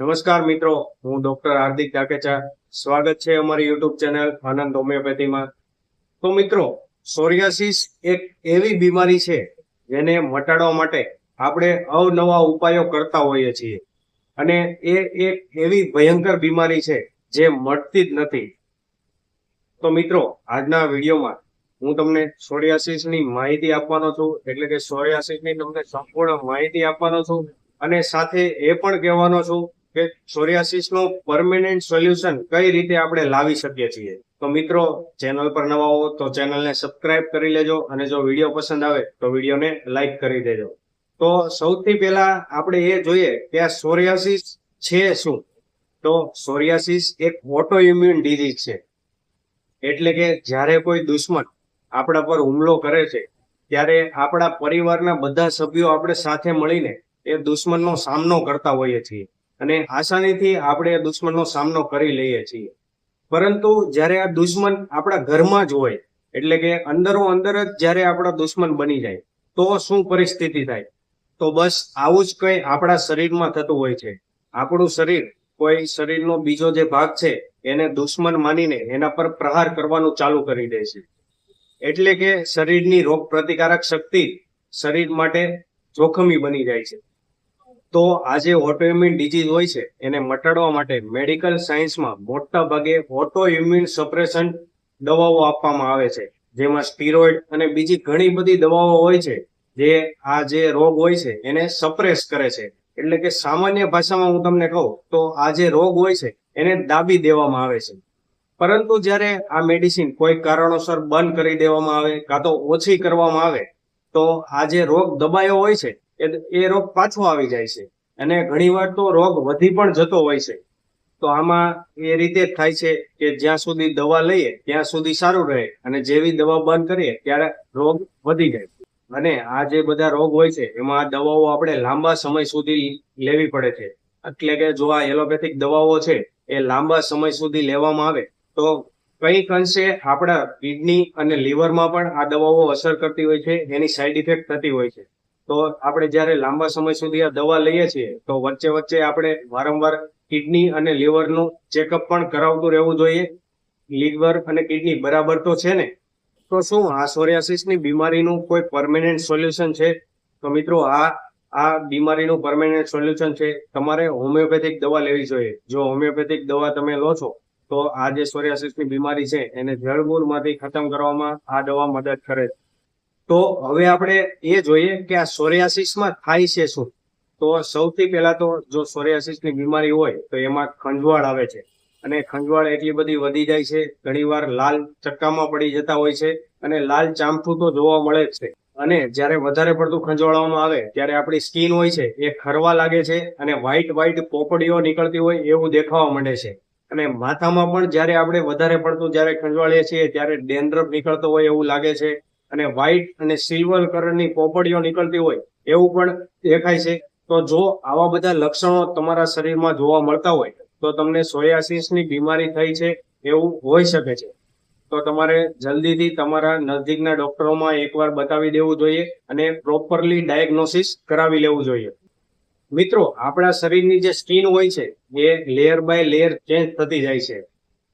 નમસ્કાર મિત્રો, હું ડોક્ટર હાર્દિક ડાકેચા સ્વાગત છે અમારી યુટ્યુબ ચેનલ આનંદ હોમિયોપેથીમાં. તો મિત્રો, સોરિયાસિસ એક એવી બીમારી છે જેને મટાડવા માટે આપણે અવનવા ઉપાયો કરતા હોઈએ છીએ. અને એ એક એવી ભયંકર બીમારી છે જે મટતી જ નથી. તો મિત્રો, આજના વિડીયોમાં હું તમને સોરિયાસિસની માહિતી આપવાનો છું, એટલે કે સોરિયાસિસની તમને સંપૂર્ણ માહિતી આપવાનો છું અને સાથે એ પણ કહેવાનો છું કે સોરિયાસિસનો પરમેનન્ટ સોલ્યુશન કઈ રીતે આપણે લાવી શકીએ છીએ? તો મિત્રો ચેનલ પર નવા હો તો ચેનલને સબસ્ક્રાઇબ કરી લેજો અને જો વીડિયો પસંદ આવે તો વિડીયોને લાઈક કરી દેજો. તો સૌથી પહેલા આપણે એ જોઈએ કે આ સોરિયાસિસ છે શું? તો સોરિયાસિસ એક ઓટો ઇમ્યુન ડિઝીઝ છે. એટલે કે જ્યારે કોઈ દુશ્મન આપણા પર હુમલો કરે છે, ત્યારે આપણા પરિવારના બધા સભ્યો આપણે સાથે મળીને એ દુશ્મનનો સામનો કરતા હોઈએ છીએ. અને આસાનીથી આપણે દુશ્મનનો સામનો કરી લઈએ છીએ. પરંતુ જ્યારે આ દુશ્મન આપણા ઘરમાં જ હોય, એટલે કે અંદરો અંદર જ જ્યારે આપણા દુશ્મન બની જાય, તો શું પરિસ્થિતિ થાય? તો બસ આવું જ કંઈ આપણા શરીરમાં થતું હોય છે. આપણું શરીર, કોઈ શરીરનો બીજો જે ભાગ છે, એને દુશ્મન માનીને એના પર પ્રહાર કરવાનું ચાલુ કરી દે છે. એટલે કે શરીરની રોગ પ્રતિકારક શક્તિ શરીર માટે જોખમી બની જાય છે. તો આ જે ઓટોઇમ્યુન ડિઝીઝ હોય છે, એને મટાડવા માટે મેડિકલ સાયન્સમાં મોટા ભાગે ઓટોઇમ્યુન સપ્રેશન દવાઓ આપવામાં આવે છે. જેમાં સ્ટીરોઇડ અને બીજી ઘણી બધી દવાઓ હોય છે, જે આ જે રોગ હોય છે, એને સપ્રેસ કરે છે. એટલે કે સામાન્ય ભાષામાં હું તમને કહું, તો આ જે રોગ હોય છે, એને દાબી દેવામાં આવે છે. પરંતુ જ્યારે આ મેડિસિન કોઈ કારણોસર બંધ કરી દેવામાં આવે, કાં તો ઓછી કરવામાં આવે, તો આ જે રોગ દબાયો હોય છે એ રોગ પાછો આવી જાય છે. અને ઘણીવાર તો રોગ વધી પણ જતો હોય છે. તો આમાં એ રીતે થાય છે કે જ્યાં સુધી દવા લઈએ, ત્યાં સુધી સારું રહે. અને જેવી દવા બંધ કરીએ, ત્યારે રોગ વધી જાય. અને આ જે બધા રોગ હોય છે, એમાં આ દવાઓ આપણે લાંબા સમય સુધી લેવી પડે છે. એટલે કે જો આ એલોપેથિક દવાઓ છે, એ લાંબા સમય સુધી લેવામાં આવે, તો કંઈક અંશે આપણા કિડની અને લીવરમાં પણ આ દવાઓ અસર કરતી હોય છે, એની સાઈડ ઇફેક્ટ થતી હોય છે. તો આપણે જ્યારે લાંબા સમય સુધી આ દવા લઈએ છીએ, તો વચ્ચે વચ્ચે આપણે વારંવાર કિડની અને લીવરનું ચેકઅપ પણ કરાવતું રહેવું જોઈએ. લીવર અને કિડની બરાબર તો છે ને? તો શું આ સોરિયાસિસની બીમારીનું કોઈ પરમેનન્ટ સોલ્યુશન છે? તો મિત્રો, આ આ બીમારીનું પરમેનન્ટ સોલ્યુશન છે, તમારે હોમિયોપેથિક દવા લેવી જોઈએ. જો હોમિયોપેથિક દવા તમે લો છો, તો આ જે સોરિયાસિસની બીમારી છે, એને જળમૂળમાંથી ખતમ કરવામાં આ દવા મદદ કરે છે. તો હવે આપણે એ જોઈએ કે આ સોરિયાસિસમાં થાય છે શું? તો સૌથી પહેલા તો જો સોરિયાસિસની બીમારી હોય, તો એમાં ખંજવાળ આવે છે. અને ખંજવાળ એટલી બધી વધી જાય છે, ઘણીવાર લાલ ચક્કામાં પડી જતા હોય છે અને લાલ ચાંપું તો જોવા મળે જ છે. અને જ્યારે વધારે પડતું ખંજવાળવામાં આવે, ત્યારે આપણી સ્કિન હોય છે, એ ખરવા લાગે છે અને વ્હાઇટ વ્હાઇટ પોપડીઓ નીકળતી હોય એવું દેખાવા માંડે છે. અને માથામાં પણ જ્યારે આપણે વધારે પડતું જ્યારે ખંજવાળીએ છીએ, ત્યારે ડેન્ડ્રફ નીકળતો હોય એવું લાગે છે. અને વ્હાઈટ અને સિલ્વર કલરની પોપડીઓ નીકળતી હોય, એવું પણ દેખાય છે. તો જો આવા બધા લક્ષણો તમારા શરીરમાં જોવા મળતા હોય, તો તમને સોયાસિસની બીમારી થઈ છે એવું હોઈ શકે છે. તો તમારે જલ્દીથી તમારા નજીકના ડોક્ટરોમાં એકવાર બતાવી દેવું જોઈએ અને પ્રોપરલી ડાયગ્નોસિસ કરાવી લેવું જોઈએ. મિત્રો, આપણા શરીરની જે સ્કીન હોય છે, એ લેયર બાય લેયર ચેન્જ થતી જાય છે.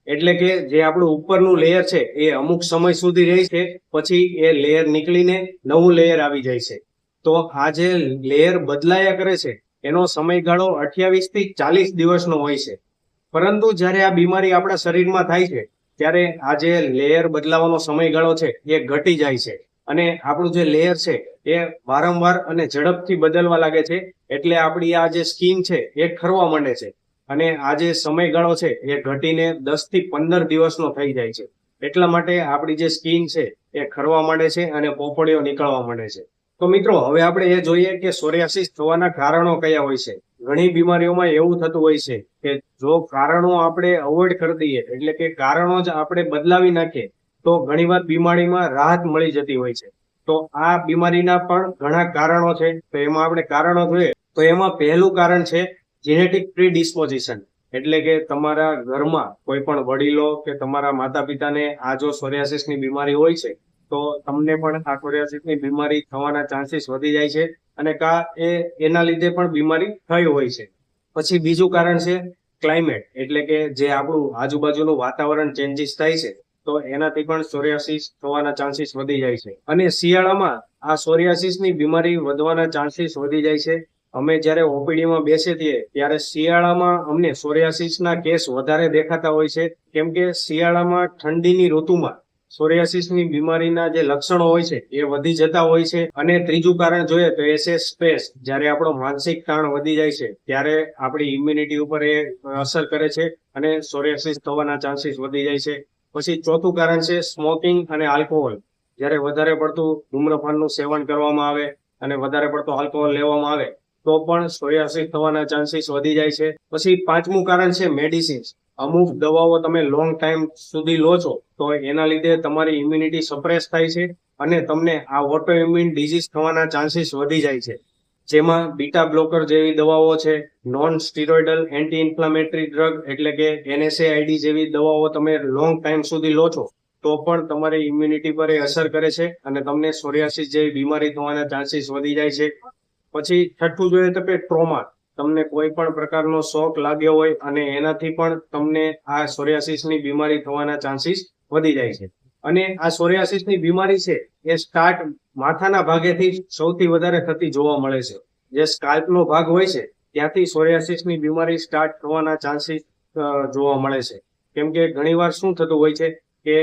એટલે કે જે આપણું ઉપરનું લેયર છે, એ અમુક સમય સુધી રહે છે, પછી એ લેયર નીકળીને નવું લેયર આવી જાય છે. તો આ જે લેયર બદલાયા કરે છે, એનો સમયગાળો અઠ્યાવીસથી ચાલીસ દિવસનો હોય છે. પરંતુ જ્યારે આ બીમારી આપણા શરીરમાં થાય છે, ત્યારે આ જે લેયર બદલાવાનો સમયગાળો છે, એ ઘટી જાય છે. અને આપણું જે લેયર છે, એ વારંવાર અને ઝડપથી બદલવા લાગે છે, એટલે આપણી આ જે સ્કીન છે, એ ખરવા માંડે છે. અને આ જે સમયગાળો છે, એ ઘટીને દસથી પંદર દિવસનો થઈ જાય છે. એટલા માટે આપણી જે સ્કીન છે, એ ખરવા માંડે છે અને પોપડીઓ નીકળવા માંડે છે. તો મિત્રો, હવે આપણે એ જોઈએ કે સોરિયાસિસ થવાના કારણો કયા હોય છે. ઘણી બીમારીઓમાં એવું થતું હોય છે કે જો કારણો આપણે અવોઇડ કરી દઈએ, એટલે કે કારણો જ આપણે બદલાવી નાખીએ, તો ઘણીવાર બીમારીમાં રાહત મળી જતી હોય છે. તો આ બીમારીના પણ ઘણા કારણો છે. તો એમાં આપણે કારણો જોઈએ. તો એમાં પહેલું કારણ છે જેનેટિક પ્રીડિસ્પોઝિશન એટલે કે તમારા ઘરમાં કોઈ પણ વડીલો કે તમારા માતા પિતાને આ જો સોરિયાસિસની બીમારી હોય છે, તો તમને પણ આ સોરિયાસિસની બીમારી થવાના ચાન્સીસ વધી જાય છે અને કા એ, એના લીધે પણ બીમારી થઈ હોય છે. પછી બીજું કારણ છે ક્લાઇમેટ એટલે કે જે આપણું આજુબાજુનું વાતાવરણ ચેન્જીસ થાય છે, તો એનાથી પણ સોરિયાસિસ થવાના ચાન્સીસ વધી જાય છે. અને શિયાળામાં આ સોરિયાસિસની બીમારી વધવાના ચાન્સીસ વધી જાય છે. અમે જ્યારે ઓપીડીમાં બેસી છીએ, ત્યારે શિયાળામાં અમને સોરિયાસિસના કેસ વધારે દેખાતા હોય છે. કેમ કે શિયાળામાં ઠંડીની ઋતુમાં સોરિયાસિસની બીમારીના જે લક્ષણો હોય છે, એ વધી જતા હોય છે. અને ત્રીજું કારણ જોઈએ તો એ છે સ્ટ્રેસ. જ્યારે આપણો માનસિક તાણ વધી જાય છે, ત્યારે આપણી ઇમ્યુનિટી ઉપર એ અસર કરે છે અને સોરિયાસિસ થવાના ચાન્સીસ વધી જાય છે. પછી ચોથું કારણ છે સ્મોકિંગ અને આલ્કોહોલ જ્યારે વધારે પડતું ધૂમ્રપાનનું સેવન કરવામાં આવે અને વધારે પડતો આલ્કોહોલ લેવામાં આવે તો પણ સોયાસિસ થવાના ચાન્સીસ વધી જાય છે. પછી પાંચમું કારણ છે મેડિસિન્સ અમુક દવાઓ તમે લોંગ ટાઈમ સુધી લો છો, તો એના લીધે તમારી ઇમ્યુનિટી સપ્રેસ થાય છે અને તમને આ ઓટો ઇમ્યુન ડિઝીઝ થવાના ચાન્સીસ વધી જાય છે. જેમાં બીટા બ્લોકર જેવી દવાઓ છે non steroidal anti inflammatory drug એટલે કે એનએસએઆઈડી જેવી દવાઓ તમે લોંગ ટાઈમ સુધી લો છો, તો પણ તમારી ઇમ્યુનિટી પર એ અસર કરે છે અને તમને સોરિયાસિસ જેવી બીમારી થવાના ચાન્સીસ વધી જાય છે. પછી છઠ્ઠું જોઈએ તો કે ટ્રોમા તમને કોઈ પણ પ્રકારનો શોક લાગ્યો હોય અને એનાથી પણ તમને આ સોરિયાસિસની બીમારી થવાના ચાન્સીસ વધી જાય છે. અને આ સોરિયાસિસની બીમારી છે એ સ્ટાર્ટ માથાના ભાગેથી સૌથી વધારે થતી જોવા મળે છે. જે સ્કાલ્પનો ભાગ હોય છે, ત્યાંથી સોરિયાસિસની બીમારી સ્ટાર્ટ થવાના ચાન્સીસ જોવા મળે છે. કેમ કે ઘણીવાર શું થતું હોય છે કે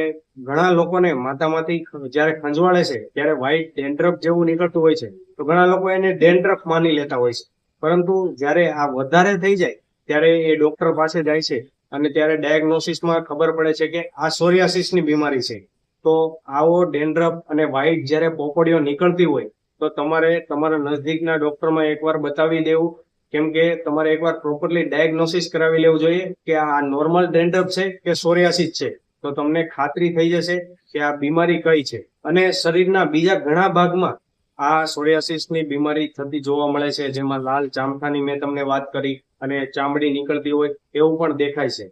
ઘણા લોકોને માથામાંથી જ્યારે ખંજવાળે છે, ત્યારે વ્હાઇટ ડેન્ડ્રફ જેવું નીકળતું હોય છે, તો ઘણા લોકો એને ડેન્ડ્રફ માની લેતા હોય છે. પરંતુ જ્યારે આ વધારે થઈ જાય, ત્યારે એ ડોક્ટર પાસે જાય છે અને ત્યારે ડાયગ્નોસિસમાં ખબર પડે છે કે આ સોરિયાસિસની બીમારી છે. તો આવો ડેન્ડ્રફ અને વ્હાઇટ જ્યારે પોપડીઓ નીકળતી હોય, તો તમારે તમારા નજદીકના ડોક્ટરમાં એકવાર બતાવી દેવું. કેમ કે તમારે એકવાર પ્રોપરલી ડાયગ્નોસિસ કરાવી લેવું જોઈએ કે આ નોર્મલ ડેન્ડ્રફ છે કે સોરિયાસિસ છે. તો તમને ખાતરી થઈ જશે કે આ બીમારી કઈ છે. અને શરીરના બીજા ઘણા ભાગમાં આ સોરિયાસિસની બીમારી થતી જોવા મળે છે, જેમાં લાલ ચામખાની મેં તમને વાત કરી અને ચામડી નીકળતી હોય એવું પણ દેખાય છે.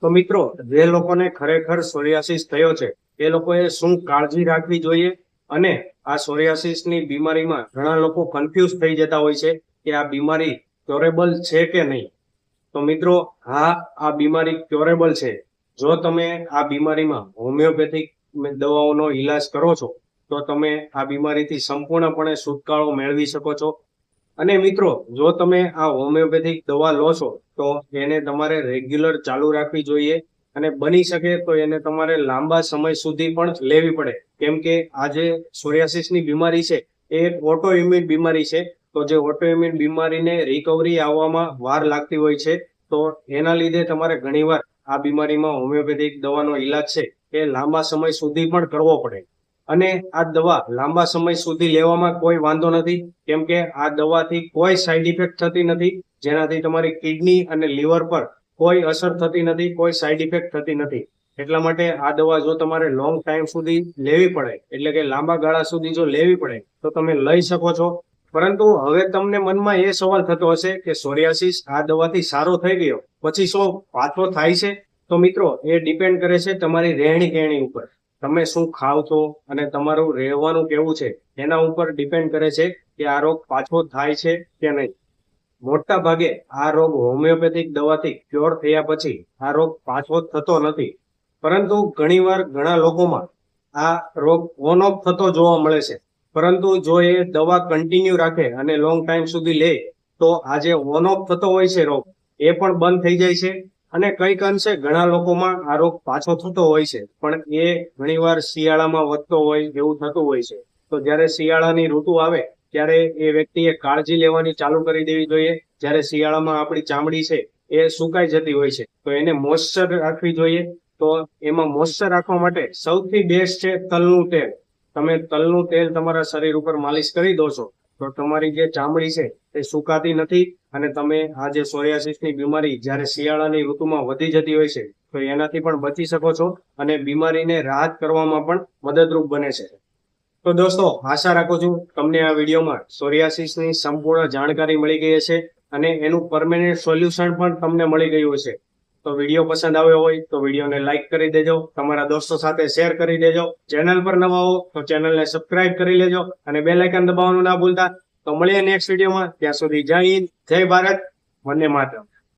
તો મિત્રો, જે લોકોને ખરેખર સોરિયાસિસ થયો છે, એ લોકોએ શું કાળજી રાખવી જોઈએ? અને આ સોરિયાસિસની બીમારીમાં ઘણા લોકો કન્ફ્યુઝ થઈ જતા હોય છે કે આ બીમારી ક્યોરેબલ છે કે નહીં? તો મિત્રો, હા, આ બીમારી ક્યોરેબલ છે. જો તમે આ બીમારીમાં હોમિયોપેથિક દવાઓનો ઈલાજ કરો છો, તો તમે આ બીમારીથી સંપૂર્ણપણે છુટકારો મેળવી શકો છો. અને મિત્રો, જો તમે આ હોમિયોપેથિક દવા લો છો, તો એને તમારે રેગ્યુલર ચાલુ રાખવી જોઈએ અને બની શકે તો એને તમારે લાંબા સમય સુધી પણ લેવી પડે. કેમ કે આ જે સોરિયાસિસની બીમારી છે, એ ઓટો ઇમ્યુન બીમારી છે. તો જે ઓટો ઇમ્યુન બીમારીને રિકવરી આવવામાં વાર લાગતી હોય છે, તો એના લીધે તમારે ઘણીવાર આ બીમારીમાં હોમિયોપેથિક દવાનો ઈલાજ છે એ લાંબા સમય સુધી પણ કરવો પડે. અને આ દવા લાંબા સમય સુધી લેવામાં કોઈ વાંધો નથી, કેમ કે આ દવાથી કોઈ સાઈડ ઇફેક્ટ થતી નથી, જેનાથી તમારી કિડની અને લીવર પર કોઈ અસર થતી નથી, કોઈ સાઈડ ઇફેક્ટ થતી નથી. એટલા માટે આ દવા જો તમારે લોંગ ટાઈમ સુધી લેવી પડે, એટલે કે લાંબા ગાળા સુધી જો લેવી પડે, તો તમે લઈ શકો છો. પરંતુ હવે તમને મનમાં એ સવાલ થતો હશે કે સોરિયાસિસ આ દવાથી સારો થઈ ગયો, પછી શું પાછો થાય છે? તો મિત્રો, એ ડિપેન્ડ કરે છે તમારી રહેણી કહેણી ઉપર. તમે શું ખાવ છો અને તમારું રહેવાનું કેવું છે? એના ઉપર ડિપેન્ડ કરે છે કે આ રોગ પાછો થાય છે કે નહીં. મોટા ભાગે આ રોગ હોમિયોપેથિક દવાથી ક્યોર થયા પછી આ રોગ પાછો થતો નથી. પરંતુ ઘણીવાર ઘણા લોકોમાં આ રોગ ઓન ઓફ થતો જોવા મળે છે. પરંતુ જો એ દવા કન્ટિન્યુ રાખે અને લોંગ ટાઈમ સુધી લે, તો આ જે ઓન ઓફ થતો હોય છે રોગ, એ પણ બંધ થઈ જાય છે. અને કંઈક અંશે ઘણા લોકોમાં આ રોગ પાછો થતો હોય છે, પણ એ ઘણીવાર શિયાળામાં વધતો હોય એવું થતું હોય છે. તો જ્યારે શિયાળાની ઋતુ આવે, ત્યારે એ વ્યક્તિએ કાળજી લેવાની ચાલુ કરી દેવી જોઈએ. જ્યારે શિયાળામાં આપણી ચામડી છે, એ સુકાઈ જતી હોય છે, તો એને મોઇશ્ચર રાખવી જોઈએ. તો એમાં મોઇશ્ચર રાખવા માટે સૌથી બેસ્ટ છે તલનું તેલ. તમે તલનું તેલ તમારા શરીર ઉપર માલિશ કરી દો છો, તો તમારી જે ચામડી છે તે સુકાતી નથી અને તમે આ જે સોરિયાસિસની બીમારી જ્યારે શિયાળાની ઋતુમાં વધી જતી હોય છે, તો એનાથી પણ બચી શકો છો અને બીમારીને રાહત કરવામાં પણ મદદરૂપ બને છે. તો દોસ્તો, આશા રાખું છું તમને આ વિડીયોમાં સોરિયાસિસની સંપૂર્ણ જાણકારી મળી ગઈ હશે અને એનું પરમેનન્ટ સોલ્યુશન પણ તમને મળી ગયું હશે. તો વીડિયો પસંદ આવ્યો હોય તો વિડીયોને લાઈક કરી દેજો, તમારા દોસ્તો સાથે શેર કરી દેજો. ચેનલ પર નવા હો તો ચેનલને સબસ્ક્રાઇબ કરી લેજો અને બે આઇકન દબાવવાનું ના ભૂલતા. તો મળીએ નેક્સ્ટ વિડીયોમાં ત્યાં સુધી જય હિન્દ, જય ભારત, વંદે માતરમ.